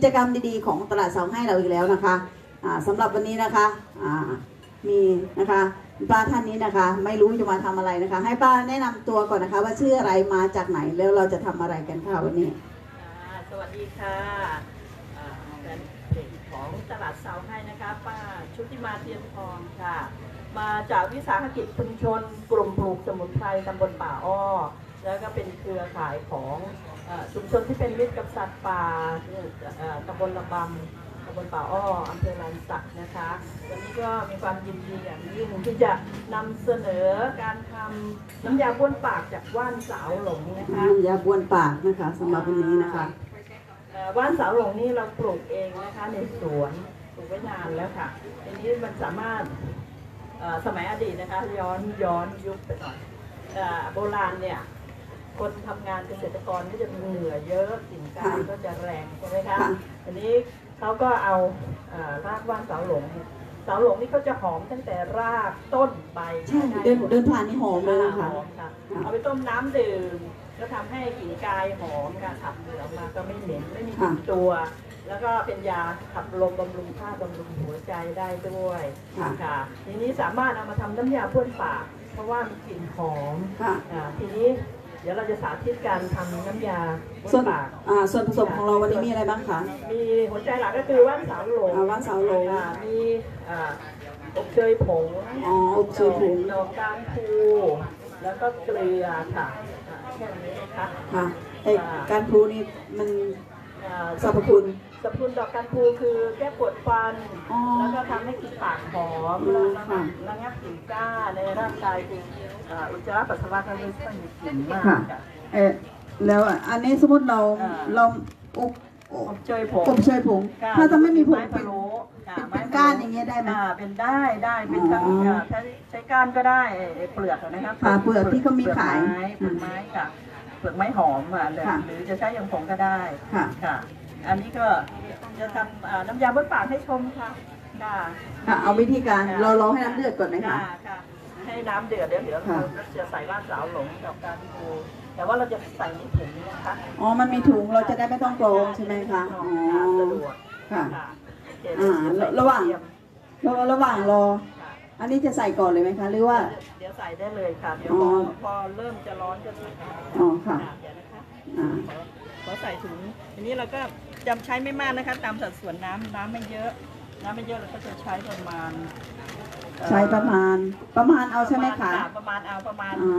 กิจกรรมดีๆของตลาดเสาให้เราอีกแล้วนะคะอ่าสำหรับวันนี้นะคะมีนะคะป้าท่านนี้นะคะ ไม่รู้จะมาทำอะไรนะคะ ให้ป้าแนะนำตัวก่อนนะคะ ว่าชื่ออะไรมาจากไหนแล้วเราจะทำอะไรกันค่ะวันนี้สวัสดีค่ะอ่าแฟนเพจของตลาดเซาให้นะคะ ป้าชุติมาเทียนทองค่ะ มาจากวิสาหกิจชุมชน กลุ่มปลูกสมุนไพรตำบลป่าอ้อแล้วก็เป็นเครือข่ายของ ชุมชนที่เป็นมิตรกับสัตว์ป่าเอ่อตำบลระบำตำบลป่าอ้ออำเภอลานสักนะคะ วันนี้ก็มีความยินดีอย่างยิ่งที่จะนำเสนอการทำน้ำยาบ้วนปากจากว่านสาวหลงนะคะน้ำยาบ้วนปากนะคะสำหรับวันนี้นะคะเอ่อว่านสาวหลงนี่เราปลูกเองนะคะในสวนปลูกไว้นานแล้วค่ะทีนี้มันสามารถเอ่อสมัยอดีตนะคะย้อนย้อนยุคไปหน่อยเอ่อโบราณเนี่ย คนทำงานเกษตรกรก็จะมีเหงื่อเยอะกลิ่นกายค่ะก็จะแรงใช่ไหมคะค่ะทีนี้เขาก็เอาเอ่อรากว่านสาวหลงสาวหลงนี่เขาจะหอมตั้งแต่รากต้นใบใช่เดินเดินผ่านนี่หอมเลยนะคะหอมค่ะค่ะ เอาไปต้มน้ำดื่มก็ทำให้กลิ่นกายหอมการขับเหงื่อออกมาก็ไม่เหม็นไม่มีกลิ่นตัว แล้วก็เป็นยาขับลมบำรุงธาตุบำรุงหัวใจได้ด้วยค่ะ ค่ะทีนี้สามารถเอามาทำน้ำยาพ่นปาก เพราะว่ามีกลิ่นหอม ค่ะ อ่าทีนี้ เดี๋ยวเราจะสาธิตการทำน้ำยาพ่ส่วนนปากอ่าส่วนผสมของเราวันนี้มีอะไรบ้างคะ มีหัวใจหลักก็คือว่านสาวหลงอ่าว่านสาวหลง อ่ามีอ่าอบเชยผงอ๋ออบเชยผงดอกกางพูแล้วก็เกลือค่ะอ่าแค่นี้นะคะค่ะไอการพลูนี่มันอ่าสรรพคุณ สรรพคุณดอกกางพูคือแก้ปวดฟัน อ๋อ แล้วก็ทำให้กลิ่นปากหอมอืแล้วมระค่ะระงับกลิ่นก้าในร่างกายคืออ่าอุจจาระปัสสาวะก็ไม่ค่อยมีกลิ่นมากค่ะค่ะเออแล้วอะอันนี้สมมติเราอ่า เราอบออบบเชยผงอบเชยผง ค่ะถ้าจะไม่มีผงไม้เป็พะนโล้ค่ะเป็นไม้เป็นพะโล้ก้านอย่างเงี้ยได้ไหมอ่าเป็นได้ได้เป็นทั้งอ๋ออ่าถ้าใช้ก้านก็ได้ไอ้เปลือกอะนะครับค่ะเปลือกที่เขามีขายเปลือกไม้เปลือกไม้ค่ะเปลือกไม้หอมอะหรือค่ะ หรือจะใช้อย่างผงก็ได้ค่ะ ค่ะ อันนี้ก็จะทำอ่าน้ำยาบนปากให้ชมค่ะค่ะค่ะเอาวิธีการเรารอให้น้ำเดือดก่อนไหมคะ ค่ะ ให้น้ำเดือดเดี๋ยวเดี๋ยวค่ะ เราจะใส่ว่านสาวหลงกับการดูแต่ว่าเราจะใส่ในถุงนะคะอ๋อ มันมีถุงเราจะได้ไม่ต้องกรองใช่ไหมคะ อ๋อ สะดวกค่ะค่ะอ่าระหว่างแล้วระหว่างรอ อันนี้จะใส่ก่อนเลยไหมคะ หรือว่า เดี๋ยวใส่ได้เลยค่ะ เดี๋ยวอ๋พออ พอเริ่มจะร้อนก็ใส่ได้อ๋อ ค่ะ เดี๋ยวนะคะอ่า ขอ ขอใส่ถุงทีนี้เราก็จำใช้ไม่มากนะคะ ตามสัดส่วนน้ำน้ำไม่เยอะ น้ำไม่เยอะเราก็จะใช้ประมาณ ใช้ประมาณประมาณเอาใช่ไหมคะประมาณเอาประมาณ อ๋อ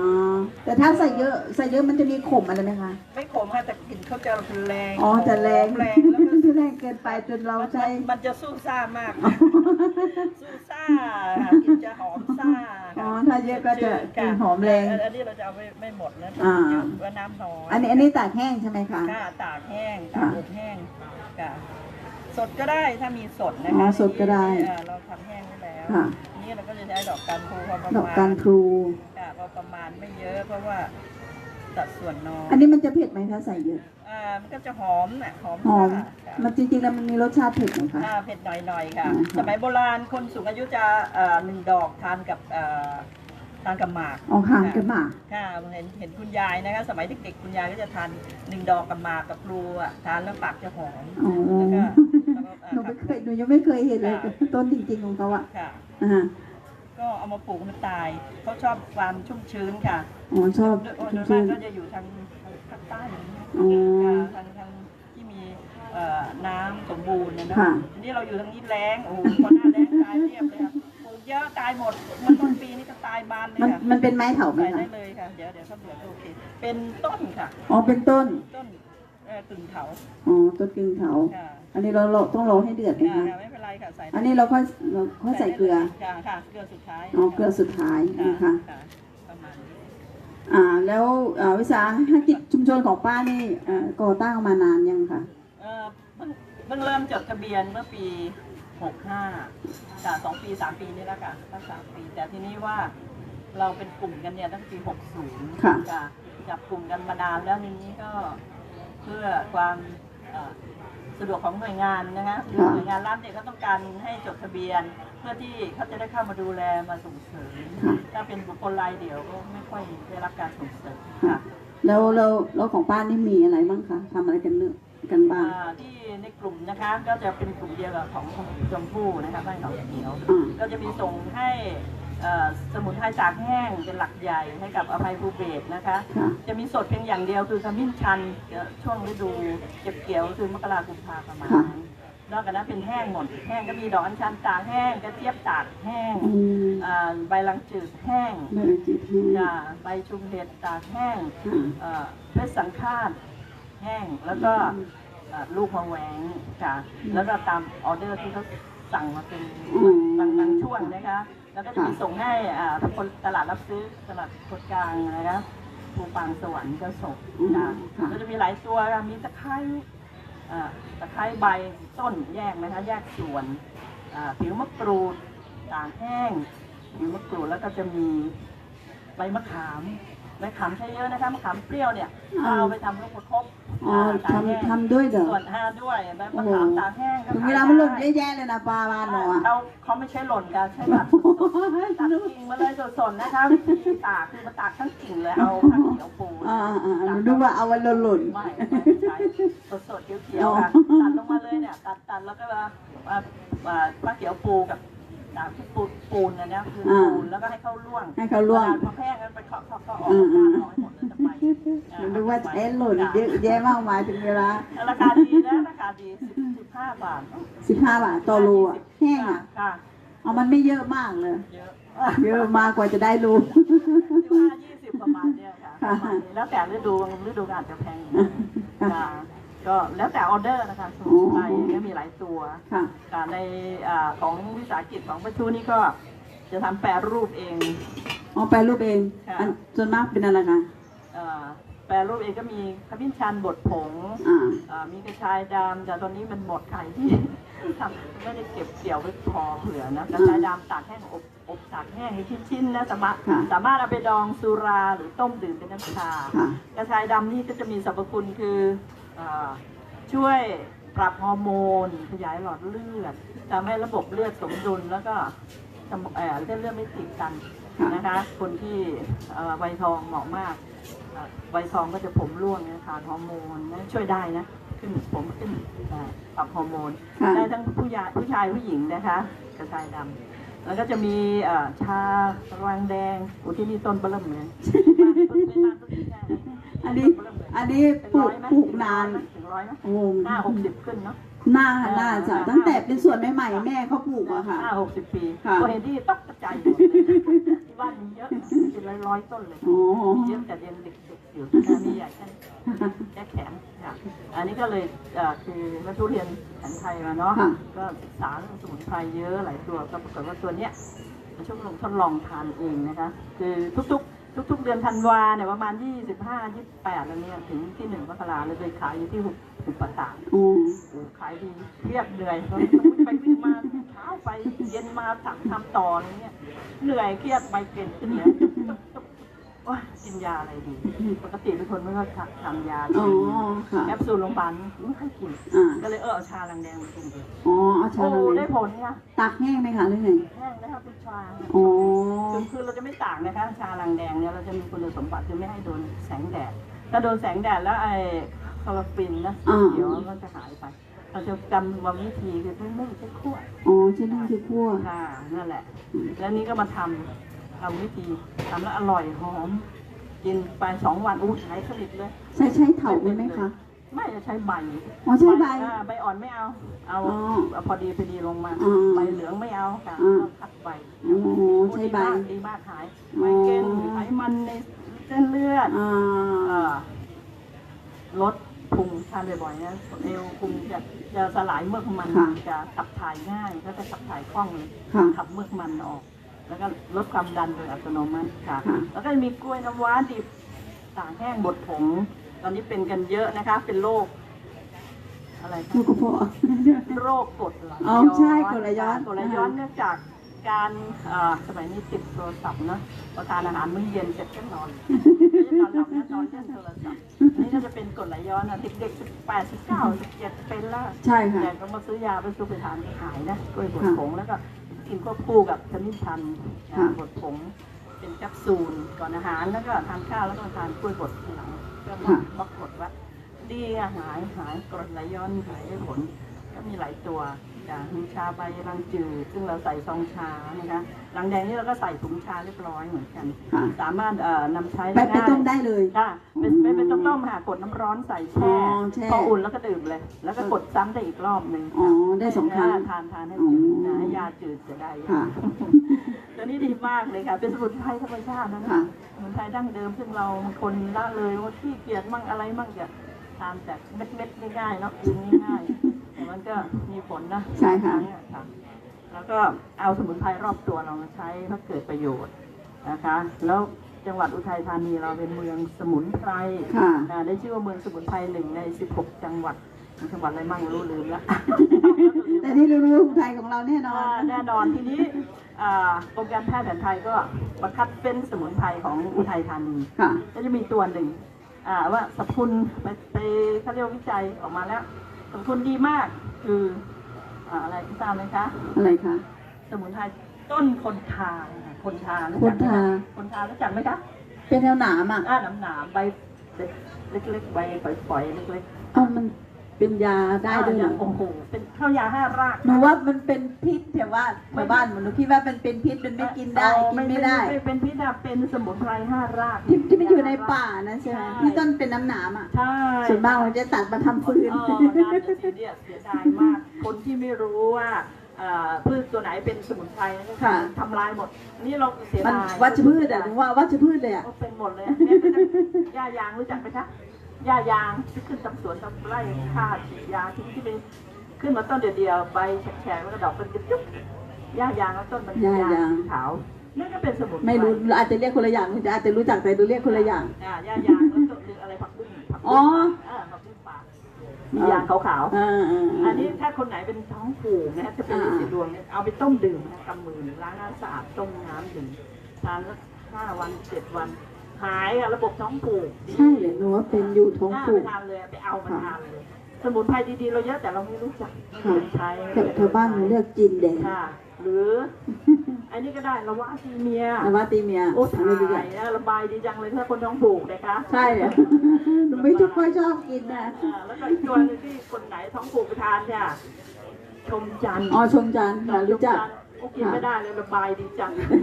แต่ถ้าใส่เยอะใส่เยอะมันจะมีขมอะไรไหมคะ ไม่ขมค่ะแต่กลิ่นเขาจะแรง อ๋อจะแรงแรงแล้วก็จะแรงเกินไปจนเรามันใช้ มันจะสู้ซ่ามาก สู้ซ่าค่ะกลิ่นจะหอมซ่า อ๋อค่ะถ้าเยอะก็จะกลิ่นหอมแรง อันนี้เราจะเอาไม่ไม่หมดนะอ่าเยอะว่าน้ำน้อย อันนี้อันนี้ตากแห้งใช่ไหมคะค่ะตากแห้งค่ะตากอบแห้งค่ะสดก็ได้ถ้ามีสดนะอ๋คะอสดก็ได้เอ่อเราทำแห้งไว้แล้วค่ะที นี้เราก็จะใช้ดอกกันพูพอประดอกมาณการพลูค่ะพอประมาณไม่เยอะ เพราะว่าสัดส่วนน้อยอันนี้มันจะเผ็ดไหมถ้าใส่เยอะอ่ามันก็จะหอมน่ะหอมหอมซ่าค่ะมันจริงๆแล้วมันมีรสชาติเผ็ดไหมคะอ่าเผ็ดหน่อยๆค่ะอ่าค่ะสมัยโบราณคนสูงอายุจะเอ่อหนึ่งดอกทานกับเอ่อทานกับหมากอ๋อห่างกันมากค่ะเห็นเห็นคุณยายนะคะ สมัยเด็กๆคุณยายก็จะทานหนึ่งดอกกับหมากกับพลูอะทานแล้วปากจะหอมอ๋อแล้วก็แล้วก็เอ่อหนูไม่เคยหนูยังไม่เคยเห็นเลยต้นจริงๆของเขาอะค่ะ อ่าฮะก็เอามาปลูกมันตายเขาชอบความชุ่มชื้นค่ะอ๋อชอบโดยโดยชื่มากนก็จะอยู่ทางทางภาคใต้อย่างเงี้ยอ๋อทางทางที่มีเอ่อน้ำสมบูรณ์นะนะค่ะ ทีนี้เราอยู่ทางนี้แล้งโอ้โหพอหน้าแล้งตายเรียบเลยค่ะปลูกเยอะตายหมดมันต้นปีนี้ก็ตายบานเลยมันค่ะมันเป็นไม้เถาไหมใส่ได้คะเลยค่ะเดี๋ยวเดี๋ยวเขาเดือดโอเคเป็นต้นค่ะ อ๋อเป็นต้นต้นเอ่อกึ่งเถาอ๋อต้นกึ่งเถาค่ะ อันนี้เราเราต้องรอให้เดือดไหมค่ะคะค่ะไม่เป็นไรค่ะใส่ได้อันนี้เราค่อยเราค่อยใส่เกลือ ค่ะค่ะเกลือสุดท้ายอ๋อเกลือสุดท้ายค่ะนะคะ ค่ะประมาณนี้อ่าแล้วอ่าวิสาหกิจชุมชนของป้านี่เอ่อก่อตั้งมานานยังคะเอ่อเพิ่งเพิ่งเริ่มจดทะเบียนเมื่อปี 65ค่ะสองปีสามปีนี่แล้วค่ะตั้งสามปี แต่ทีนี้ว่าเราเป็นกลุ่มกันเนี่ยตั้งปี 60ค่ะค่ะจับกลุ่มกันมานานแล้วทีนี้ก็เพื่อความเอ่อ สะดวกของหน่วยงานนะคะหรือค่ะหน่วยงานรัฐเนี่ยก็ต้องการให้จดทะเบียน เพื่อที่เขาจะได้เข้ามาดูแลมาส่งเสริมค่ะถ้าเป็นบุคคลรายเดี่ยวก็ไม่ค่อยได้รับการส่งเสริมค่ะค่ะแล้วเราเราของป้านี่มีอะไรบ้างคะทำอะไรกันเนื้อะกันบ้างอ่าที่ในกลุ่มนะคะก็จะเป็นกลุ่มเดียวกับของชมพู่นะคะบ้านหนองเขียวอ่าก็จะมีส่งให้เอ่อ สมุนไพรตากแห้งเป็นหลักใหญ่ให้กับอภัยภูเบศรนะคะค่ะจะมีสดเพียงอย่างเดียวคือขมิ้นชันเดี๋ยวช่วงฤดูเก็บเกี่ยวคือมกราคมกุมภาประมาณค่ะนั้นนอกจากนั้นเป็นแห้งหมด แห้งก็มีดอกอัญชันตากแห้งกระเจี๊ยบตากแห้งอืมอ่าใบลังจืดแห้งเบอร์จิตให้จ้าใบชุมเห็ดตากแห้งค่ะเอ่อเพชรสังฆาตแห้งแล้วก็เอ่อลูกมะแหวงค่ะแล้วก็ตามออเดอร์ที่เขาสั่งมาเป็นอืมบางบางช่วงนะคะ แล้วก็จะมีค่ะส่งให้อ่าคนตลาดรับซื้อตลาดคนกลางนะคะภูปางสวรรค์ก็ส่งอืมค่ะค่ะก็จะมีหลายตัวค่ะมีตะไคร้อ่าตะไคร้ใบต้นแยกนะคะแยกส่วนอ่าผิวมะกรูดตากแห้งผิวมะกรูดแล้วก็จะมีใบมะขาม ใบมะขามใช้เยอะนะคะมะขามเปรี้ยวเนี่ยอ่าเอาไปทำลูกประคบอ๋อตากแห้งทำทำด้วยเหรอส่วนห้าด้วยใบมะขามโอ้โหตากแห้งก็ถึงขายเวลามันหล่นได้เยอะแยะเลยนะปลาบ้านหนูอะเราเขาไม่ใช่หล่นกันใช่แบบตัดกิ่งมาเลยสดๆนะคะตากคือมาตากทั้งกิ่งเลยเอาผ้าเขียวปูอ่าอ่าอ่าดูว่าเอาวันหล่นหล่นไม่ไม่ใช่สดๆเขียวๆค่ะตัดลงมาเลยเนี่ยตัดตัดแล้วก็มามามาผ้าเขียวปูกับตากที่ปูปูนอันเนี้ยคือปูนแล้วก็ให้เข้าร่วงให้เขาล่วงพอ ออกก้านออกให้หมดูว่าใช้หล่นเยอะแยะมากมายถึงเวลาราคาดีนะราคาดีสิบห้าบาทสิบห้าบาทต่อโลอะแห้งอะเอามันไม่เยอะมากเลย เยอะเยอะมากกว่าจะได้รูสิบห้ายี่สิบประมาณเนี้ยค่ะแล้วแต่ฤดูฤดูกาลจะแพงก็แล้วแต่ออเดอร์นะคะสมุนไพรก็มีหลายตัวค่ะในของวิสาหกิจของประชูนี่ก็ จะทำแปรรูปเอง อ๋อแปลรูปเองค่ะ อันส่วนมากเป็นอะไรคะเอ่อแปรรูปเองก็มีขมิ้นชันบดผงอ่าอ่ามีกระชายดำแต่ตอนนี้มันหมดไข่ที่ ทำไม่ได้เก็บเกี่ยวไว้พอเผื่อนะกระชายดำตากแห้งอบอบตากแห้งเป็นชิ้นๆนะสามารถค่ะ สามารถเอาไปดองสุราหรือต้มดื่มเป็นน้ำชา ค่ะ กระชายดำนี่ก็จะมีสรรพคุณคืออาช่วยปรับฮอร์โมน ขยายหลอดเลือดทำให้ระบบเลือดสมดุลแล้วก็สมอง เอ่อเส้นเลือดไม่ติดกันค่ะนะคะ คนที่เอ่อวัยทองเหมาะมากเอ่อวัยทองก็จะผมร่วงนะขาดฮอร์โมนนะช่วยได้นะขึ้นผมขึ้นอ่าปรับฮอร์โมนค่ะได้ทั้งผู้ใหญ่ผู้ชายผู้หญิงนะคะ กระชายดำแล้วก็จะมีเอ่อชารางแดงโอ้ที่นี่ต้นเบลิ่มเลยอันนี้อันนี้ปลูกปลูกนานถึงร้อยไหมโอ้ห้าหกสิบขึ้นเนาะ น่าน่าจะตั้งแต่เป็นส่วนใหม่ๆแม่เขาปลูกอะค่ะ ห้าหกสิบปีค่ะ พอเห็นที่ตกกระจายหมดเลยที่บ้านมีเยอะนะเป็นร้อยร้อยๆต้นเลยโอ้มีเยอะแต่ยังเด็กๆอยู่นะมีใหญ่แค่แค่แขนค่ะอันนี้ก็เลยเอ่อคือมาทุเรียนแผนไทยมาเนาะ ค่ะ ก็ศึกษาเรื่องสมุนไพรเยอะหลายตัว ก็ปรากฏว่าตัวเนี้ยมันช่วงลองทดลองทานเองนะคะ คือทุกๆ ทุกๆเดือนธันวาเนี่ยประมาณ25 28แล้วเนี่ยถึงที่หนึ่งมกราเลยไปขายอยู่ที่หุบหุบปะตากโอ้โอ้ขายดีเครียดเหนื่อยวิ่งไปวิ่งมาเช้าไปเย็นมาทำทำต่ออะไรเงี้ยเหนื่อยเครียดไปเกร็นขึ้นเนี่ย โอ้ยกินยาอะไรดี ปกติเป็นคนไม่ค่อยทานยาอ๋อค่ะแคปซูลโรงพยาบาลไม่ค่อยกิน อ่าก็เลยเออเอาชาลังแดงมากินดูอ๋อเอาชาโอ้เลได้ยผลค่ะตักแห้งไหมคะหรือไงแห้งนะครับเป็นชาอ๋อคือคือเราจะไม่ตากนะคะ ชาลังแดงเนี่ยเราจะมีคุณสมบัติคือไม่ให้โดนแสงแดด ถ้าโดนแสงแดดแล้วไอ้คลอโรฟิลนะสีเขียวมันจะหายไปเราจะจำว่าวิธีคือไม่ไม่ใช่ขั้วอ๋อใช่นั่นคือคั่วค่ะนั่นแหละ แล้วนี้ก็มาทำ ทำวิธีทำแล้วอร่อยหอม กินไปสองวันอู้หายสนิทเลยใช้ใช้เถาไหมคะ ไม่จะใช้ใบอ๋อใช่ใบอ่าใบอ่อนไม่เอา เอาอ๋อเอาพอดีพอดีลงมาอ๋อใบเหลืองไม่เอาค่ะอ่าต้องคัดใบโอ้ใช้ใบ ดีมากดีมากหายไมเกรนไขมันในเส้นเลือด อ่าเอ่อลดพุงทานบ่อยๆนะเอวพุงจะจะสลายเมือกมันจะขับถ่ายง่ายก็จะขับถ่ายคล่องเลยค่ะขับเมือกมันออก แล้วก็ลดความดันโดยอัตโนมัติค่ะค่ะ แล้วก็มีกล้วยน้ำว้าดิบตากแห้งบดผง ตอนนี้เป็นกันเยอะนะคะ เป็นโรคอะไรคะ ลูกกระเพาะ โรคกรดไหลอ๋อใช่กรดไหลย้อน กรดไหลย้อนเนื่องจากการเอ่อสมัยนี้ติดโทรศัพท์เนอะประทานอาหารมื้อเย็นเสร็จก็นอนไม่ได้นอนหลับนะนอนเล่นโทรศัพท์อันนี่ก็จะเป็นกรดไหลย้อนอะเด็กๆสิบแปดสิบเก้าสิบเจ็ดเป็นแล้วใช่ค่ะ แต่ก็มาซื้อยาไปซื้อไปทานขายนะกล้วยบดผงแล้วก็ กินควบคู่กับขมิ้นชันค่ะบดผงเป็นแคปซูลก่อนอาหารแล้วก็ทานข้าวแล้วก็ทานกล้วยบดทีหลังก็บล็อกบล็อกกดไว่าดีอะหายหายกรดไหลย้อนหายได้ผลก็มีหลายตัว อย่างชาใบรังจืดซึ่งเราใส่ซองชานะคะรังแดงนี่เราก็ใส่ถุงชาเรียบร้อยเหมือนกัน ค่ะ สามารถเอ่อนำใช้ไปได้ไปต้มได้เลย ค่ะเป็นเป็นเป็นต้มต้มๆค่ะกดน้ำร้อนใส่อ๋แช่อแช่ พออุ่นแล้วก็ดื่มเลย แล้วก็กดซ้ำได้อีกรอบหนึ่งอ๋อ ได้สองครั้ง ทานทานให้อ๋อจืดนะให้ยาจืดจะได้ค่ะ ตัวนี้ดีมากเลยค่ะ เป็นสมุนไพรธรรมชาตินะค่ะ สมุนไพรดั้งเดิมซึ่งเราคนละเลยว่าขี้เกียจมั่งอะไรมั่งจะทานแต่เม็ดเม็ดๆง่ายๆเนาะกินง่ายๆแต่ มันก็มีผลนะใช่ค่ะค่ะแล้วก็เอาสมุนไพรรอบตัวเรามาใช้เพื่อเกิดประโยชน์นะคะ แล้วจังหวัดอุทัยธานีเราเป็นเมืองสมุนไพรค่ะอ่าได้ชื่อว่าเมืองสมุนไพรหนึ่งใน 16 จังหวัดมีจังหวัดอะไรมั่งไม่รู้ลืมแล้วแต่ที่รู้ๆไทยของเราแน่นออ่านแน่นอนทีนี้อ่ากรมการแพทย์แผนไทยก็บังคับเป็นสมุนไพรของอุทัยธานีค่ะ ก็จะมีตัวหนึ่งอ่าว่าสรรพคุณไปไปเขาเรียกว่าวิจัยออกมาแล้วสรรพคุณดีมาก คืออ่าอะไรที่ทราบไหมคะ อะไรคะ สมุนไพรต้นคนทาค่ะคนทารู้คจันกไหมทาคะคนทารู้จักไหมคะเป็นแนวหนามอะ อ่าหนามหนามๆใบเล็กๆใบฝอยๆเล็กๆ เอ้ามัน เป็นยาได้ด้วยเหรอโอ้โหเป็นข้าวยาห้ารากหนูว่ามันเป็นพิษแต่ว่าชาวบ้านหนูคิดว่ามันเป็นพิษมันไม่กินได้อ๋อกินไม่ได้ไม่เป็นพิษอะเป็นสมุนไพรห้ารากที่ที่มันอยู่ในป่านะใช่ไหมใช่ที่ต้นเป็นน้ำหนามอะใช่ส่วนมากเราจะตัดมาทำฟืนเอองานจะเสียเนี่ยเสียดายมาก คนที่ไม่รู้ว่าเอ่อพืชตัวไหนเป็นสมุนไพรนะค่ะทำลายหมด นี่เราเสียมันดายวัชพืชอะหนูว่าวัชพืชเลยอะก็เป็นหมดเลยแม้กระทั่งหญ้ายางรู้จักไหมคะ หญ้ายางที่ขึ้นตามสวนตามไร่ค่าฉีดยาที่ที่เป็นขึ้นมาต้นเดียวๆใบแฉกๆแล้วก็ดอกเป็นกระจุกหญ้ายางแล้วต้นมันหญ้ายางขาวนั่นก็เป็นสมุนพไม่รู้อาจจะเรียกคนละอย่างหนูจะอาจจะรู้จักแต่ดูเรียกคนละอย่างอ่าหญ้ายางแล้วก็หรืออะไรผักบุ้งผักบุ้งอ๋อเออผักบุ้งป่ามียางขาวๆอ่าอ่าอันนี้ถ้าคนไหนเป็นท้องผูกนะจะเป็นอ่าสีดวงเนี่ยเอาไปต้มดื่มนะกำมือล้างน้ำสะอาดต้มน้ำดื่มทานสักห้าวันเจ็ดวัน หายอะระบบท้องผูกใช่เลยหนูว่าเป็นอยู่ท้องน่าผูไปกทานเลยไปเอามาทานเลยสมุนไพรดีๆเราเยอะแต่เราไม่รู้จักไม่เคยใช้แต่ชาวบ้านหนูเรียกจินแดงค่ะหรืออันนี้ก็ได้ละว่าทีเมียนว่าตีเมียโอ้อันนี้ดีกว่าถ่ายนะระบายดีจังเลยถ้าคนท้องผูกนะคะใช่เลยหนูไม่ชอบค่อยชอบกินนะอ่าแล้วก็อีกตัวหนึงที่คนไหนท้องผูกไปทานเนี่ยชมจันทร์อ๋อชมจันทร์ค่ะรู้จักโอเคไม่ได้เลยระบายดีจังซึ่ง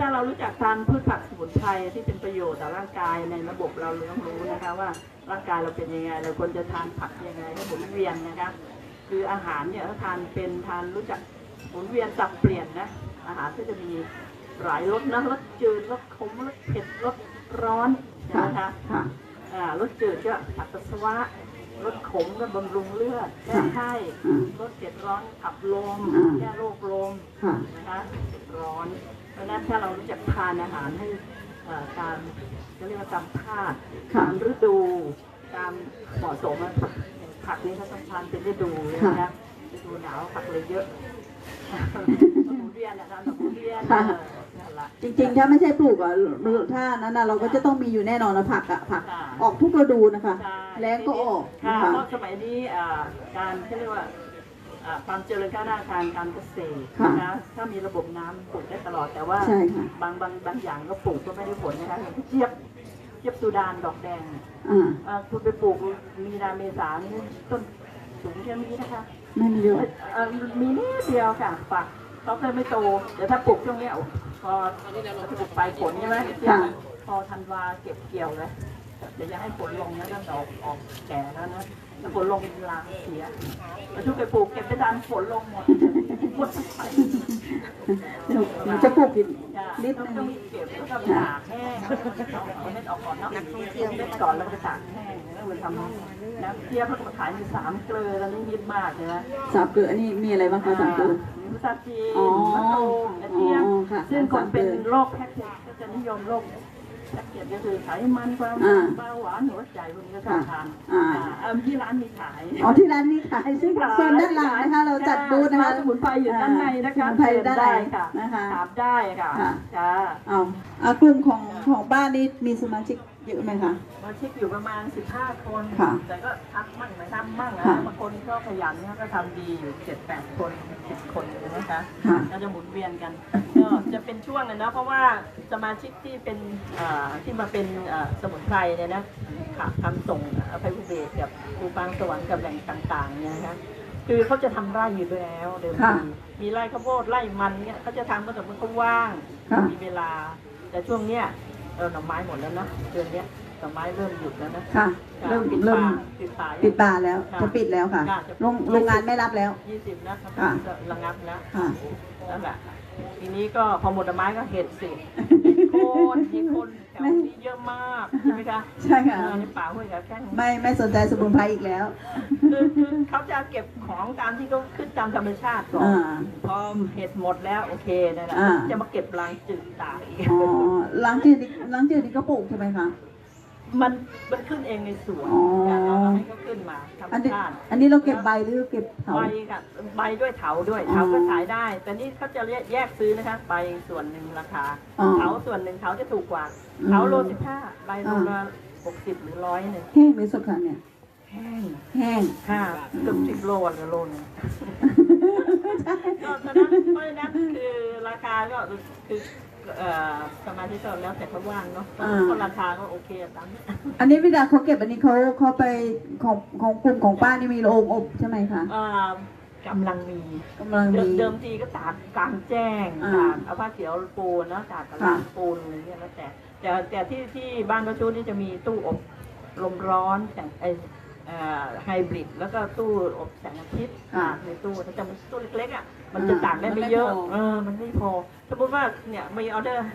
ถ้าเรารู้จักทานพืชผักสมุนไพรที่เป็นประโยชน์ต่อร่างกายในระบบเราเราต้องรู้นะคะว่าร่างกายเราเป็นยังไงเราควรจะทานผักยังไงให้หมุนเวียนนะคะคืออาหารเนี่ยถ้าทานเป็นทานรู้จักหมุนเวียนสับเปลี่ยนนะอาหารก็จะมีหลายรสนะรสจืดรสขมรสเผ็ดรสร้อนใช่ค่ะไหมคะค่ะอ่ารสจืดก็ขับปัสสาวะรสขมก็บำรุงเลือดแก้ไข้อืมรสเผ็ดร้อนขับลมอ่าแก้โรคลมค่ะนะคะร้อนเพราะ ฉะนั้นถ้าเรารู้จักทานอาหารให้เอ่อตามจะเรียกว่าตามธาตุค่ะตามฤดู ตามเหมาะสมอะผักผักนี้เขาต้องทานเป็นฤดูเลยนะคะฤดูหนาวผักเลยเยอะหมุนเวียนอะทานแบบหมุนเวียนค่ะเออนั่นละจริงๆ ถ้าไม่ใช่ปลูกอะถ้านั้นน่ะเราก็จะต้องมีอยู่แน่นอนนะผักอะผักค่ะออกทุกฤดูนะคะใช่แรงก็ออกค่ะนะคะเพราะสมัยนี้อ่าการที่เรียกว่า อ่าความเจริญก้าวหน้าทางการเกษตรค่ะนะคะถ้ามีระบบน้ำปลูกได้ตลอดแต่ว่าใช่ค่ะ บางบางบางอย่างก็ปลูกก็ไม่ได้ผลนะคะอย่างที่เจี๊ยบเจี๊ยบสุดานดอกแดงเนี่ยอ่าเอ่อคุณไปปลูกมีนาเมษานี่ต้นสูงแค่นี้นะคะ ไม่มีเยอะเอ่อมีนิดเดียวค่ะฝักเขาเคยไม่โตเดี๋ยวถ้าปลูกช่วงเนี้ยพอเราปลูกปลายฝนใช่ไหมเจี๊ยบค่ะพอธันวาเก็บเกี่ยวเลยเดี๋ยวจะให้ฝนลงแล้วก็ดอกออกแก่แล้วนะ ถ้าฝนลงลางเสียแล้วทุกไปปลูกเก็บไปดันฝนลงหมดหมดไปหนูหนูจะปลูกอีกจ้ะนิดต้องนึต้องงมีเก็บแล้วก็ไปตากแห้งเอาเม็ดออกก่อนเนาะเทียมเม็ดก่อนแล้วก็ตากแห้งแล้วมันทำน้ำเทียบแล้วก็มาขายมีสามเกลือแล้วนี่ฮิตมากเลยนะสามเกลืออันนี้มีอะไรบ้างคะสามเกลือมีพุทราจีนอ๋อมะตูมกระเทียมอ๋อค่ะซึ่งคนเป็นสามเกลือโรคแพ็กเกจก็จะนิยมโรค แพ็กเกจก็คือไขมันความอ่าเบาหวานหัวใจพวกนี้ก็ชอบทานอ่าอ่าที่ร้านมีขาย อ๋อที่ร้านนี้ขายซึ่งโซนด้านหลังนะคะเราจัดบูธนะคะสมุนไพรอยู่ด้านในนะคะสมุนไพรอยู่ด้านในได้ค่ะนะคะถามได้ค่ะค่ะจ้าเอาเอากลุ่มของของบ้านนี้มีสมาชิกเยอะไหมคะมาเช็คอยู่ประมาณ 15 คนค่ะแต่ก็ทักมั่งไม่ทำมั่งนะค่ะบางคนก็ขยันเนี่ยก็ทำดีอยู่ 7-8 คน 10 คนเลยนะคะค่ะก็จะหมุนเวียนกันก็ จะเป็นช่วงเลยนะเพราะว่าสมาชิกที่เป็นอ่าที่มาเป็นอ่าสมุนไพรเนี่ยนะเขค่ะทำส่งอภัยภูเบศกับภูปางสวรรค์กับแหล่งต่างๆเนี่ยนะคะคือเขาจะทำไร่อยู่แล้วเดิมค่ะทีมีไร่ข้าวโพดไร่มันเนี่ยเขาจะทำก็แต่มันก็ว่างค่ะมีเวลา แต่ช่วงเนี้ยเออหน่อไม้หมดแล้วนะเดือนเนี้ยหน่อไม้เริ่มหยุดแล้วนะค่ะเริ่มปิดเริ่มป่าปิดป่าปิดบาร์แล้วค่ะจะปิดแล้วค่ะค่ะจะโรงโรงงานไม่รับแล้วยี่สิบนะครับค่ะจะระงับแล้วค่ะนั่นแหละ ทีนี้ก็พอหมดดอกไม้ก็เห็ดสิเห็ดโคนมีคนแถวนี้เยอะมากใช่ไหมคะใช่ค่ะเออในป่าห้วยขาแข้งไม่ไม่สนใจสมุนไพรอีกแล้วคือคือเขาจะเก็บของตามที่เขาขึ้นตามธรรมชาติก่อนอ่าพอเห็ดหมดแล้วโอเคนั่นแหละอ่าจะมาเก็บรางจืดตากอีกอ๋อล้างจืดนี่ล้างจืดนี่ก็ปลูกใช่ไหมคะ มันมันขึ้นเองในสวนอ๋อการเราให้เขาขึ้นมาธรรมอันนี้ชาติอันนี้เราเก็บใบหรือเก็บเถา ใบกับใบด้วยเถาด้วยอ๋อเถาก็ขายได้ แต่นี่เขาจะแยกซื้อนะคะใบส่วนหนึ่งราคาอ๋อเถาส่วนหนึ่งเถาจะถูกกว่าอืม เถาโลสิบห้าใบโลอ่าละหกสิบหรือร้อยหนึ่งแห้งหรือสดค่ะเนี่ย แห้งแห้ง ค่ะเกือบสิบโลหรือโลนึง ก็ฉะนั้นเพราะฉะนั้นคือราคาก็คือ เอ่อสมาชิกก็แล้วแต่เขาว่างเนาะอ่า ก็ราคาก็โอเคตามนี้อันนี้เวลาเขาเก็บอันนี้เขาเขาไปของของกลุ่มของป้านี่มีโรงอบใช่ไหมคะเอ่อกำลังมี กำลังเดิมี มเดิมทีก็ตากกลางแจ้งอ่าตากเอาผ้าเขียวปูนเนาะตากกระลางปูนอะไรเงี้ยแล้วแต่แต่แต่ที่ที่บ้านพระชุนี่จะมีตู้อบลมร้อนแสงไอ ไฮบริดแล้วก็ตู้อบแสงอาทิตย์ตากในตู้ถ้าจะเป็นตู้เล็กๆอะมันจะตากได้ไม่เยอะเออมันไม่พอสมมติว่าเนี่ยมีออเดอร์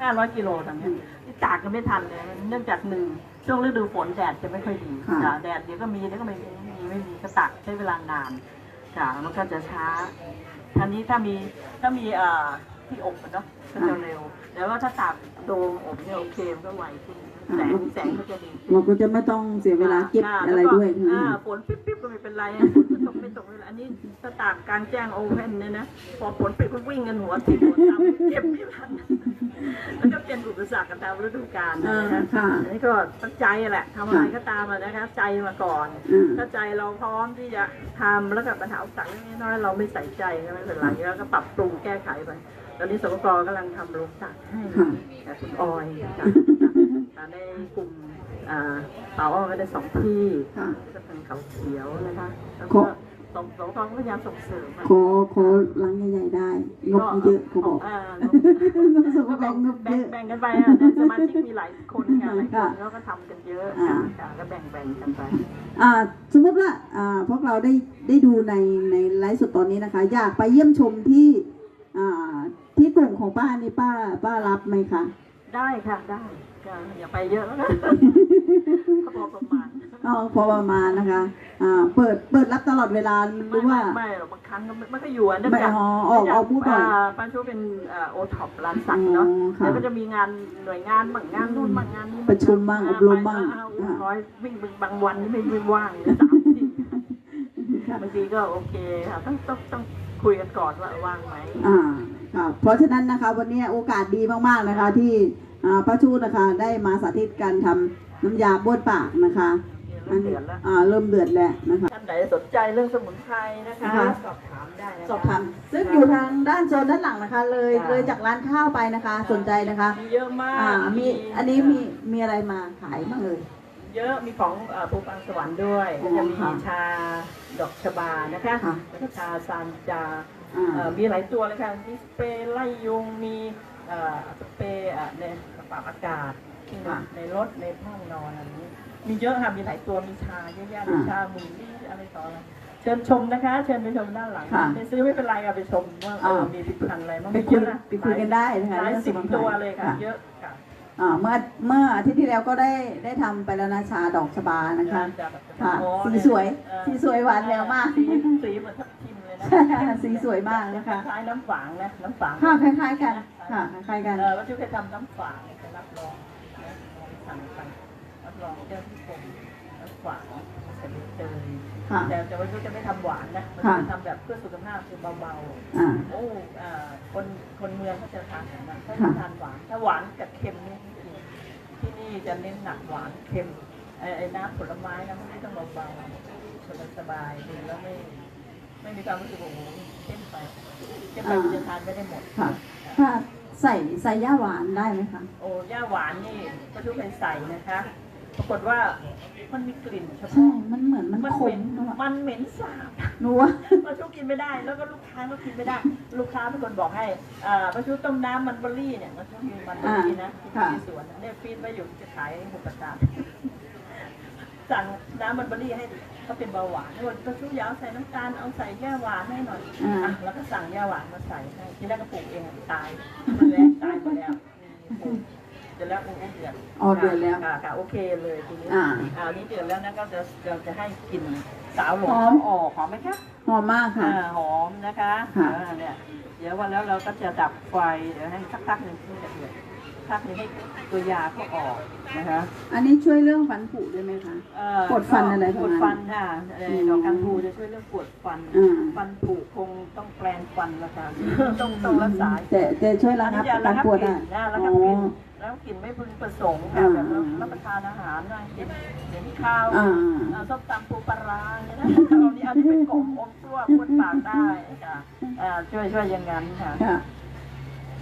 ห้าร้อยกิโลทางเนี้ยนี่ตากกันไม่ทันเลยเนื่องจากหนึ่งช่วงฤดูฝนแดดจะไม่ค่อยดีค่ะ อ่าแดดเดี๋ยวก็มีเดี๋ยวก็ไม่มีไม่มีไม่มีก็ตากใช้เวลานานค่ะมันก็จะช้าทีนี้ถ้ามีถ้ามีเอ่อที่อบอะเนาะก็จะเร็วแต่ว่าถ้าตากโดมอบเนี่ยโอเคมันก็ไวขึ้น แสงแสงก็จะดีขึ้นเราก็จะไม่ต้องเสียเวลาเก็บค่ะอะไรแล้ก็ด้วยใช่ไหมอ่าคะฝนปิ๊บปิ๊บก็ไม่เป็นไรอะฝนตกไม่ตกไม่เป็นไรอันนี้ถ้าตากกลางแจ้งโอเพนเนี่ยนะพอฝนปิ๊บก็วิ่งกันหัวติดหัวตามเก็บไม่ทันมันก็เป็นอุปสรรคกันตามฤดูกาลอ่านะค่ะอันนี้ก็ตั้งใจแหละทำอะไรก็ตามอะนะคะใจมาก่อนอืมถ้าใจเราพร้อมที่จะทำแล้วกับปัญหาอุปสรรคเล็กๆน้อยๆเราไม่ใส่ใจก็ไม่เป็นไรแล้วก็ปรับปรุงแก้ไขไปตอนนี้สปกรกำลังทำโรงจักรให้ค่ะแต่คุณออยค่ะ อ่าในกลุ่มอ่าเป่าอ้อก็ได้สองที่ค่ะ จะเป็นเขาเขียวนะคะแล้วขก็อสองสองกองก็พยายามส่งเสริมอะขอขอลังใหญ่ๆได้งบเยอะเขาบอกอ่าสมก็บแบ่งงบเยแบ่งอะ แบ่งกันไปอะสมาชิกมีหลายคนค่ะหลายคนแล้วก็ทำกันเยอะค่ะค่ะก็แบ่งแบ่งกันไปอ่าสมมติว่าอ่าพวกเราได้ได้ดูในในไลฟ์สดตอนนี้นะคะ อยากไปเยี่ยมชมที่อ่าที่กลุ่มของป้านี่ป้าป้ารับไหมคะ ได้ค่ะได้ก็ อย่าไปเยอะแล้วนะก็พอประมาณอ๋อพอประมาณนะคะอ่าเปิดเปิดรับตลอดเวลาหไม่รือว่าไม่ไม่หรอกบางครั้งก็ไม่ไม่ค่อยอยู่อะเนื่องไม่จากอ๋อออกออกพูดบ่อยาป้าชูเป็นโอท็อปร้านสักเนาะอ๋อค่ะแล้วก็จะมีงานหน่วยงานบางงานนู่นบางงานนี้ประชุมบ้างอบรมบ้างอ่อ่าร้อยวิ่งบางวันนี่ไม่ไม่ว่างเลยสามที่บางทีก็โอเคค่ะต้องต้องต้องคุยกันก่อนว่าว่างไหมอ่าค่ะเพราะฉะนั้นนะคะ วันนี้โอกาสดีมากๆนะคะที่ อ่าป้าชูนะคะ ได้มาสาธิตการทำน้ำยาบ้วนปากนะคะเริ่มเดือนแล้วอ่าเริ่มเดือดแล้วนะคะท่านไหนสนใจเรื่องสมุนไพรนะคะค่ะสอบถามได้นะคะสอบถามซึ่งอยู่ทางด้านโซนด้านหลังนะคะ เลยค่ะเลยจากร้านข้าวไปนะคะ สนใจนะคะมีเยอะมากอ่ามีอันนี้มีมีอะไรมาขายบ้างเลยเยอะมีของเอ่อภูปังสวรรค์ด้วยอ๋ก็อจะมีค่ะชาดอกชบานะคะค่ะแล้วก็ชาซานจาอ่าเอ่อมีหลายตัวเลยค่ะมีสเปรย์ไล่ยุงมีเอ่อสเปรย์อะในกระเป๋าอากาศที่ค่ะในรถในห้องนอนอะไรนี้ มีเยอะค่ะมีหลายตัวมีชาเยอะแยะมีอ่าชาหมูนี่อะไรต่ออะไรเชิญชมนะคะ เชิญไปชมด้านหลังค่ะไม่ซื้อไม่เป็นไรค่ะไปชมว่าเอออ่ามีมีผลิตภัณฑ์อะไรบ้างไปคุยเอะนะไปคุยกันได้นะคะหลายเรื่องสิบสมุนไพรตัวเลยค่ะค่ะ เยอะค่ะอ่าเมื่อเมื่ออาทิตย์ที่แล้วก็ได้ได้ทำไปแล้วนะชาดอกชบานะคะค่ะโอ้สีเนี่ยสวยเออสีสวยหวานแววมากสีสีเหมือนทับทิมเลยนะสีสวยมากนะคะคล้ายๆน้ำฝางนะน้ำฝางค่ะคล้ายๆกันค่ะคล้ายๆกันเออวัตถุเคยทำน้ำฝางจะรับรองนะสั่งสั่ง รับรองเจ้าที่กรมน้ำฝางใส่ใบเตยค่ะ แต่แต่ว่าจะไม่ทำหวานนะมันค่ะ จะทำแบบเพื่อสุขภาพคือเบาอ่า ๆโอ้อ่าคนคนเมืองเขาจะทานแบบนั้นเขาค่ะจะทานหวานถ้าหวานกับเค็มนี่ไม่กินที่นี่จะเน้นหนักหวานเค็มไอ้ไอ้น้ำผลไม้นะไม่ต้องเบาๆสบายๆดื่มแล้วไม่ไม่มีความรู้สึกว่าโอ้โหเข้มไปเข้มไปมันจะทานไม่ได้หมด ค่ะ ถ้าใส่ใส่ย่าหวานได้ไหมคะ โอ้ย่าหวานนี่ก็ทุกคนใส่นะคะ ปรากฏว่ามันมีกลิ่นเฉใช่ พาะมันเหมือนมันมันขเหม็มนมันเหม็นสาบ หนูว่า ป้าชุกินไม่ได้ แล้วก็ลูกค้าก็กินไม่ได้ ลูกค้าเป็นคนบอกให้อ่าป้าชุต้มน้ำมันเบอร์รี่เนี่ยป้าชุมีมันเบอร์รี่นะที่สวนเนี่ยฟีดไว้อยู่จะขายหกกระจาดสั่งน้ำมันเบอร์รี่ให้เขาเป็นเบาหวานให้ป้าชุอยาวใส่น้ำตาลเอาใส่แย่หวานให้หน่อยอ่า อะแล้วก็สั่งแย่หวานมาใส่ให้ที่แรกก็ปลูกเองอะตายมันแล้วตายหมดแล้วปลูก เสร็จแล้วโอ้โหเดือดอ๋อเดือดแล้วค่ะค่ะโอเคเลยทีนี้อ่าอ่านี่เดือดแล้วนะก็จะเราจะให้กลิ่นสาวหลงหอมออกหอมไหมคะหอมมากค่ะอ่าหอมนะคะค่ะอ่าเนี่ยเดี๋ยววันแล้วเราก็จะดับไฟเดี๋ยวให้สักพักหนึ่งที่จะเดือดพักหนึงให้ตัวยาเขาออกนะคะ อันนี้ช่วยเรื่องฟันผุได้ไหมคะเอ่อปวดฟันอะไรประปมาณวดฟันค่ะเอ่ออืมดอกกังพูจะช่วยเรื่องปวดฟันอ่าฟันผุคงต้องแปลงฟันแล้วค่ะต้องต้องรักษาแต่แต่ช่วยระอันงันี้บจะการปวดได้นะระอ๋งับกลิ่นอ แล้วกลิ่นไม่พึงประสงค์ค่ะอ่าแบบเรารับประทานอาหารนะกินเหม็นข้าวอ่าอ่าส้มตำปูปลาร้าเนี่ยนะเอานี้อันนี้เป็นกลมอมตัวพูดปากได้ค่ะอ่าช่วยช่วยอย่างนั้นค่ะค่ะ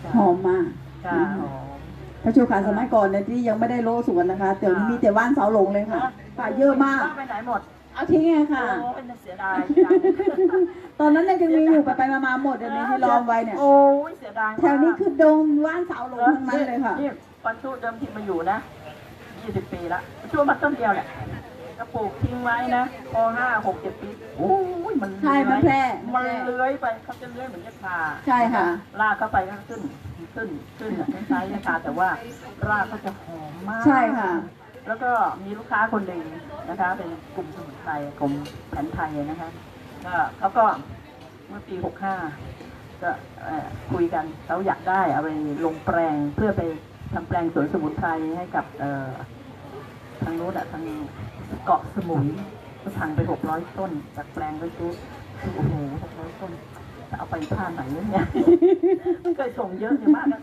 ค่ะหอมมากค่ะหอมพระชูขาสมัยก่อนเนี่ยที่ยังไม่ได้โลสวนนะคะเดี๋ยวนี้มีแต่ว่านเสาหลงเลยค่ะป่าเยอะมากไปไหนหมดเอาทิ้งไงค่ะโอ้เป็นเสียดายจังตอนนั้นเนี่ยยังมีอยู่ไปไปๆมาๆหมดเดี๋ยวนี้ที่ล้อมไว้เนี่ยโอ้ยเสียดายมากแถวนี้คือดงว่านเสาหลงทั้งนั้นเลยค่ะนี่ ปันชุเดิมทีมาอยู่นะ20ปีละช่วงมาต้นเดียวเนี่ยก็ปลูกทิ้งไว้นะพอห้าหกเจ็ดปีโอ้ยมันใช่มันแพร่มันเลื้อยไปเขาจะเลื้อยเหมือนยาคาใช่ค่ะ ลากเข้าไปก็ขึ้น ขึ้นขึ้นอะคล้ายๆยาคาแต่ว่ารากเขาจะหอมมาก ใช่ค่ะ แล้วก็มีลูกค้าคนหนึ่งนะคะ เป็นกลุ่มสมุนไพรกลุ่มแผนไทยนะคะก็เขาก็เมื่อปี 65 ก็เอ่อคุยกันเขาอยากได้เอาไปลงแปลงเพื่อไป ทำแปลงสวนสมุนไพรให้กับเอ่อทางโน้นอะทางเกาะสมุยก็สั่งไป600ต้น จากแปลงไปชุดโอ้โห600ต้นจะเอาไปท่าไหนวะเนี่ยไม่เคยส่งเยอะเนี่ยมากนะ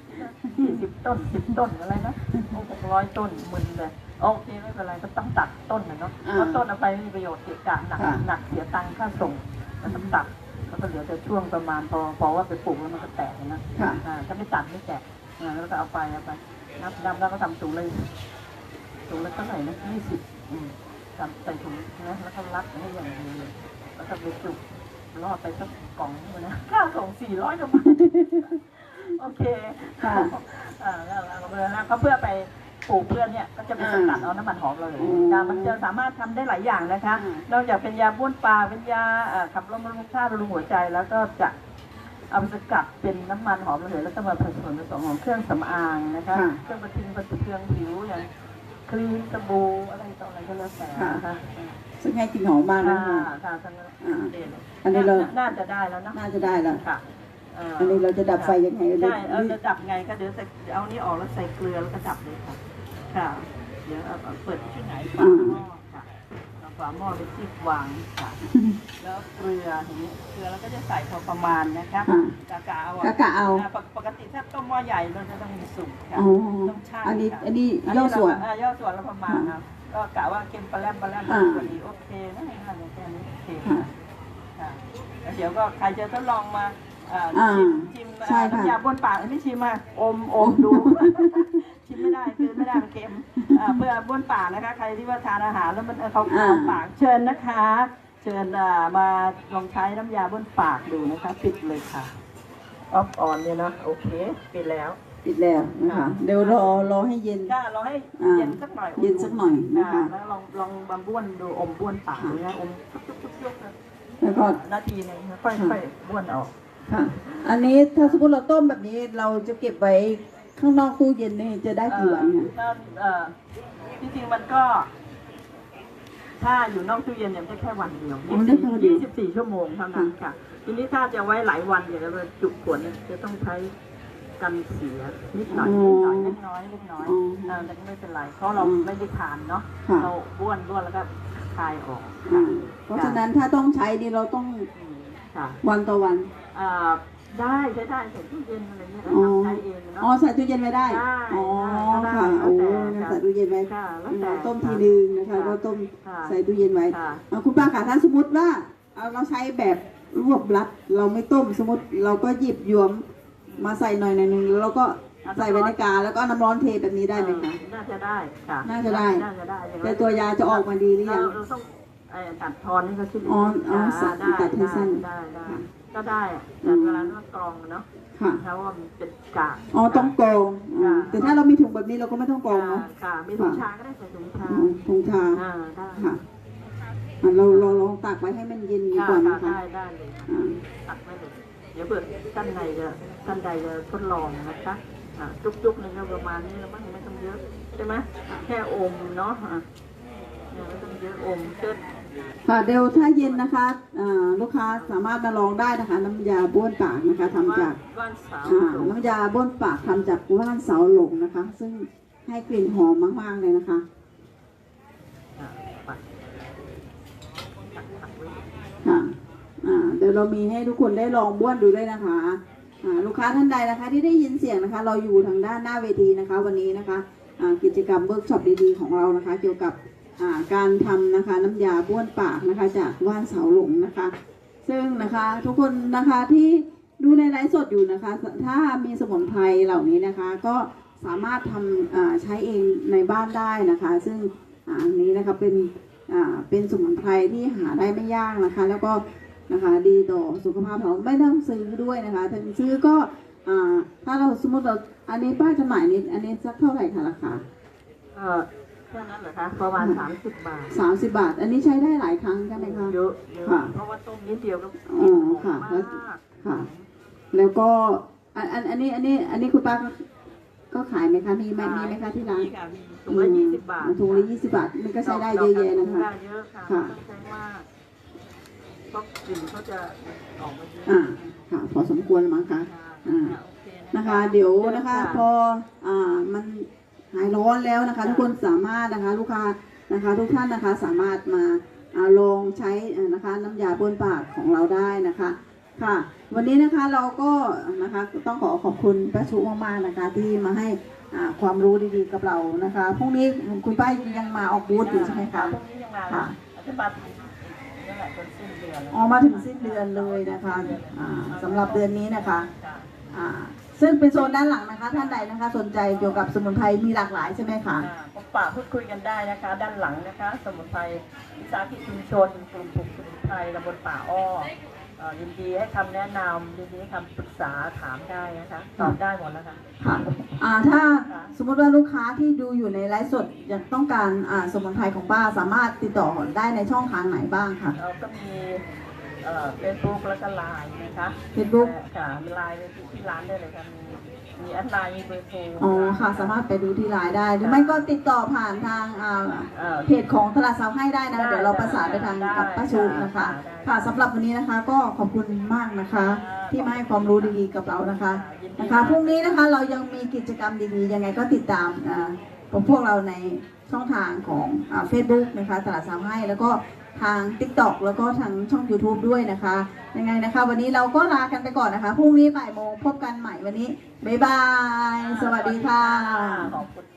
ยี่สิบต้นสิบต้นอะไรนะหกร้อยต้นมึนเลยโอเคไม่เป็นไรก็ต้องตัดต้นนะเนาะอ่าเพราะต้นเอาไปไม่มีประโยชน์เกะกะหนักค่ะหนักเสียตังค่าส่งก็ต้องตัดแล้วก็เหลือแต่ช่วงประมาณพอพอว่าไปปลูกแล้วมันก็แตกนะค่ะอ่าถ้าไม่ตัดไม่แตก อ่าแล้วก็เอาไปเอาไปนับนับแล้วก็ทำถุงเลยถุงละเท่าไหร่นะยี่สิบทำใส่ถุงนะแล้วก็รัดให้อย่างดีเลยแล้วก็ไปจุกรอดไปสักกล่องนึงนะข้าวส่งสี่ร้อยกว่าบาทโอเคค่ะอ่าแล้วเราก็เพื่อนะก็เพื่อไปปลูกเพื่อนเนี่ยก็จะไปสกัดเอาน้ำมันหอมเราเลยอืมยามันจะสามารถทำได้หลายอย่างนะคะอืมนอกจากเป็นยาบ้วนปากเป็นยาเอ่อขับลมบำรุงชาติบำรุงหัวใจแล้วก็จะ เอาไปสกัดเป็นน้ำมันหอมระเหยแล้วก็มาผสมผสมของเครื่องสำอางนะคะค่ะเครื่องประทิงประเทืองผิวอย่างครีมสบู่อะไรต่ออะไรก็แล้วแต่นะคะซึ่งให้กลิ่นหอมมากนะค่ะคะค่ะทั้งนั้นอ่าเด่นอันนี้เรา น่าจะได้แล้วเนอะน่าจะได้แล้วค่ะอันนี้เราจะดับไฟยังไงใช่เราจะดับไงก็เดี๋ยวใส่เอานี่ออกแล้วใส่เกลือแล้วก็ดับเลยค่ะ ค่ะ เดี๋ยวเอาเปิดที่ไหนฝาหม้อค่ะเอา ฝาหม้อไปที่วางค่ะ แล้วเกลือทีนี้เกลือเราก็จะใส่พอประมาณนะคะอ่ากะกะเอากะกะเอา ปกปกติถ้าต้มหม้อใหญ่เราจะต้องมีสุกค่ะอ๋อต้องช่างอันนี้ ค่ะอันนี้ย่อส่วนย่อส่วนแล้วประมาณครับก็กะว่าเค็มปลาแรมปลาแรมอ่าพอดีโอเคนะน่าจะแค่นี้โอเคค่ะค่ะแล้วเดี๋ยวก็ใครจะทดลองมาเอ่ออาชิมชิมใช่เอ่ค่ะ น้ำยาบ้วนปากไม่ชิมมาอมอมดู ชิมไม่ได้คือไม่ได้มันเค็มอ่าเพื่อบ้วนปากนะคะ ใครที่ว่าทานอาหารแล้วมันเอ่อเขาอ่า เข้าปากเชิญนะคะ เชิญอ่ามาลองใช้น้ำยาบ้วนปากดูนะคะ ปิดเลยค่ะออฟออนเนี่ยนะโอเคปิดแล้ว ปิดแล้วนะคะ เดี๋ยวรอรอให้เย็น ก็ลองให้อ่าเย็นสักหน่อยเย็นสักหน่อยนะคะอ่าแล้วลองลองบำบ้วนดูอมบ้วนปากดูนะอมจุ๊บจุ๊บจุ๊บจุ๊บแล้วก็ นาทีหนึงค่อยค่อยบ้วนออกค่ะ อันนี้ถ้าสมมติเราต้มแบบนี้เราจะเก็บไว้ ข้างนอกตู้เย็นนี่จะได้กี่วันคะเอ่อเอ่อที่จริงมันก็ ถ้าอยู่นอกตู้เย็นเนี่ยมันจะแค่วันเดียวอ๋อได้แค่วันเดียวยี่สิบสี่ชั่วโมงเท่านั้นค่ะ ทีนี้ถ้าจะไว้หลายวันอย่างเราจุกขวดเนี่ยจะต้องใช้กันเสียนิดหน่อยนิดหน่อยเล็กน้อยเล็กน้อยเออแต่ก็ไม่เป็นไรเพราะเราไม่ได้ทานเนาะค่ะเราบ้วนบ้วนแล้วก็คายออกอ่าเพราะฉะนั้นถ้าต้องใช้นี่เราต้องอืมค่ะวันต่อวันอ่า ได้ใช้ได้ใส่ตู้เย็นอะไรเงี้ยอ๋อทำใช้เองเนาะ อ๋อใส่ตู้เย็นไว้ได้ ได้อ๋อได้ค่ะได้โอ้แล้วแต่งั้นใส่ตู้เย็นไว้ค่ะแล้วแต่ต้มทีนึงนะคะค่ะก็ต้มค่ะใส่ตู้เย็นไว้ค่ะ เอาคุณป้าค่ะถ้าสมมติว่าเอาเราใช้แบบรวบรัด เราไม่ต้มสมมติเราก็หยิบหยวมมาใส่หน่อยหน่อยหนึงแล้วเราก็ใส่ไว้ในกาแล้วก็เอาน้ำร้อนเทแบบนี้ได้ไหมคะ น่าจะได้ค่ะน่าจะได้ น่าจะได้อย่างแต่นั้นตัวยาจะออกมาดีหรือยัง เราต้องเอ่อตัดทอนให้เขาชิ้นอ๋ออ๋อค่ะได้ตัดให้สั้น ได้ได้ค่ะ ก็ได้อะอืแต่มเวลาต้องกรองเนาะค่ะ เพราะว่ามันเป็นกาก อ๋อต้องกรองอ๋อค่ะ แต่ถ้าเรามีถุงแบบนี้เราก็ไม่ต้องกรองเนาะ ค่ะมีถุงชาก็ได้ใส่ถุงชาอ๋อถุงชา อ่าได้ค่ะอะเราเราลองตากไว้ให้มันเย็นดีค่ะก่อนค่ะนะคะได้ได้เลยอ่า ตัดไว้เลยเดี๋ยวเปิดท่านใดจะท่านใดจะทดลองนะคะอ่าจุกๆหนึงก็ประมาณนี้แล้วมั้งไม่ต้องเยอะใช่ไหมแค่อมเนาะอะเนี่ยไม่ต้องเยอะอมเชิด ค่ะเดี๋ยวถ้าเย็นนะคะอ่าลูกค้าสามารถมาลองได้นะคะ น้ำยาบ้วนปากนะคะทำจากว่านสาวอ่าน้ำยาบ้วนปากทำจากว่านเสาหลงนะคะ ซึ่งให้กลิ่นหอมมากๆเลยนะคะอ่าปัดปัดปัดไว้ค่ะอ่าเดี๋ยวเรามีให้ทุกคนได้ลองบ้วนดูด้วยนะคะอ่าลูกค้าท่านใดนะคะ ที่ได้ยินเสียงนะคะ เราอยู่ทางด้านหน้าเวทีนะคะ วันนี้นะคะอ่ากิจกรรมเวิร์กช็อปดีๆของเรานะคะ เกี่ยวกับอ่า การทำนะคะน้ำยาบ้วนปากนะคะจากว่านเสาหลงนะคะ ซึ่งนะคะทุกคนนะคะที่ดูในไลฟ์สดอยู่นะคะ ถ้ามีสมุนไพรเหล่านี้นะคะ ก็สามารถทำอ่าใช้เองในบ้านได้นะคะ ซึ่งอันนี้นะคะเป็นเป็นสมุนไพรที่หาได้ไม่ยากนะคะ แล้วก็นะคะดีต่อสุขภาพเราไม่ต้องซื้อด้วยนะคะถึงซื้อก็อถ้าเราสมมติเราอันนี้ป้าจำหน่ายนี้อันนี้สักเท่าไหร่คะราคา เออแค่นั้นเหรอคะประมาณสามสิบบาทสามสิบบาท อันนี้ใช้ได้หลายครั้งใช่ไหมคะเยอะเยอะค่ะ เพราะว่าต้มนิดเดียวก็อ๋อค่ะมากค่ะ แล้วก็อันอันอันนี้อันนี้อันนี้คุณป้าก็ก็ขายไหมคะมีไหมมีไหมคะที่ร้านมีค่ะมีถุงละยี่สิบบาทอืมถุงละยี่สิบบาท มันก็ใช้ได้เยอะแยะนะคะได้เยอะค่ะค่ะต้องใช้มากเพราะกลิ่นเขาจะออกมาเยอะอ่าค่ะ พอสมควรมั้งคะอ่าโอเคนะคะ เดี๋ยวนะคะ พออ่ามัน หายร้อนแล้วนะคะ ทุกคนสามารถนะคะ ลูกค้านะคะ ทุกท่านนะคะสามารถมาอ่าลองใช้อ่านะคะน้ำยาบ้วนปากของเราได้นะคะค่ะ วันนี้นะคะเราก็นะคะต้องขอขอบคุณป้าชุมากๆนะคะ ที่มาให้อ่าความรู้ดีๆกับเรานะคะพรุ่งนี้คุณป้ายังมาออกบูธอยู่ใช่ไหมคะพรุ่งนี้ยังมาค่ะอาจจะมานั่นแหละจนสิ้นเดือนออกมาถึงสิ้นเดือนเลยนะคะอ่าสำหรับเดือนนี้นะคะค่ะอ่า ซึ่งเป็นโซนด้านหลังนะคะ ท่านใดนะคะ สนใจเกี่ยวกับสมุนไพรมีหลากหลายใช่ไหมคะอ่าพบปะพูดคุยกันได้นะคะ ด้านหลังนะคะ สมุนไพรวิสาหกิจชุมชนกลุ่มปลูกสมุนไพรตำบลป่าอ้อเอ่อยินดีให้คำแนะนำยินดีให้คำปรึกษาถามได้นะคะตอบได้หมดนะคะค่ะอ่าถ้าสมมติว่าลูกค้าที่ดูอยู่ในไลฟ์สดอยากต้องการอ่าสมุนไพรของป้าสามารถติดต่อได้ในช่องทางไหนบ้างคะเราก็มี เฟซบุ๊กแล้วก็ไลน์นะคะ Facebook ค่ะมีไลน์ไปที่ร้านได้เลยค่ะมีมีแอดไลน์มีเบอร์โทรอ๋อค่ะสามารถไปดูที่ไลน์ได้ หรือไม่ก็ติดต่อผ่านทางอ่าเอ่อ เพจของตลาดเสาให้ได้นะได้เดี๋ยวเราประสานไปทางได้กับป้าชูนะคะ ได้ ค่ะสำหรับวันนี้นะคะ ก็ขอบคุณมากนะคะ ที่มาให้ความรู้ดีๆกับเรานะคะยิดีนะคะพรุ่งนี้นะคะเรายังมีกิจกรรมดีๆยังไงก็ติดตามอ่าของพวกเราในช่องทางของเฟซบุ๊กนะคะตลาดสามให้แล้วก็ ทาง t ิ k t o k แล้วก็ทางช่อง YouTube ด้วยนะคะ ยังไงนะคะ วันนี้เราก็ลากันไปก่อนนะคะพรุ่งนี้บ่ายโมงพบกันใหม่วันนี้ บ๊ายบาย สวัสดีค่ะ ขอบคุณ